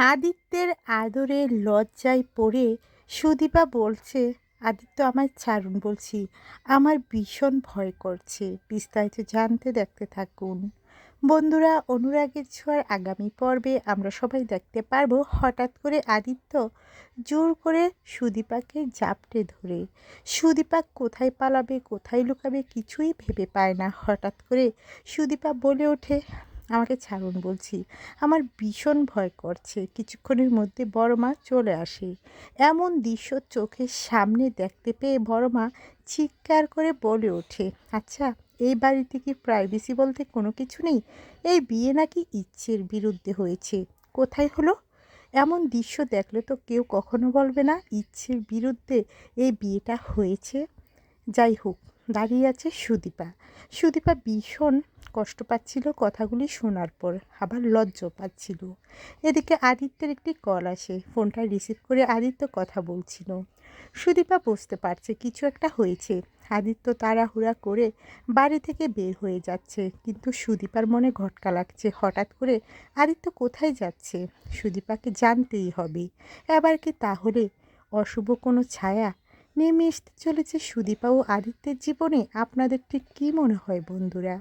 আদিত্যের আদরে লজ্জায় পড়ে সুদীপা বলছে, আদিত্য, আমায় ছাড়ুন বলছি। আমার ভীষণ ভয় করছে। বিস্তারিত জানতে, দেখতে থাকুন। বন্ধুরা, অনুরাগের ছোঁয়ার আগামী পর্বে আমরা সবাই দেখতে পারব হঠাৎ করে আদিত্য জোর করে সুদীপাকে জাপটে ধরে। সুদীপা কোথায় পালাবে, কোথায় লুকাবে কিছুই ভেবে পায় না। হঠাৎ করে সুদীপা বলে ওঠে আমাকে ছাড়ুন বলছি। আমার ভীষণ ভয় করছে। কিছুক্ষণের মধ্যে বড় মা চলে আসে। এমন দৃশ্য চোখের সামনে দেখতে পেয়ে বড় মা চিৎকার করে বলে ওঠে আচ্ছা এই বাড়িতে কি প্রাইভেসি বলতে কোনো কিছু নেই? এই বিয়ে নাকি ইচ্ছের বিরুদ্ধে হয়েছে। কোথায় হলো? এমন দৃশ্য দেখলে তো কেউ কখনো বলবে না, ইচ্ছের বিরুদ্ধে এই বিয়েটা হয়েছে? যাই হোক দাঁড়িয়ে আছে সুদীপা। সুদীপা ভীষণ কষ্ট পাচ্ছিল কথাগুলি শোনার পর, আবার লজ্জ পাচ্ছিল। এদিকে আদিত্যের একটি কল আসে, ফোনটা রিসিভ করে আদিত্য কথা বলছিল। সুদীপা বুঝতে পারছে কিছু একটা হয়েছে। আদিত্য তাড়াহুড়া করে বাড়ি থেকে বের হয়ে যাচ্ছে, কিন্তু সুদীপার মনে ঘটকা লাগছে। হঠাৎ করে আদিত্য কোথায় যাচ্ছে? সুদীপাকে জানতেই হবে। এবার কি তাহলে অশুভ কোনো ছায়া নেমে আসতে চলেছে সুদীপা ও আদিত্যের জীবনে। আপনাদের ঠিক কী মনে হয় বন্ধুরা?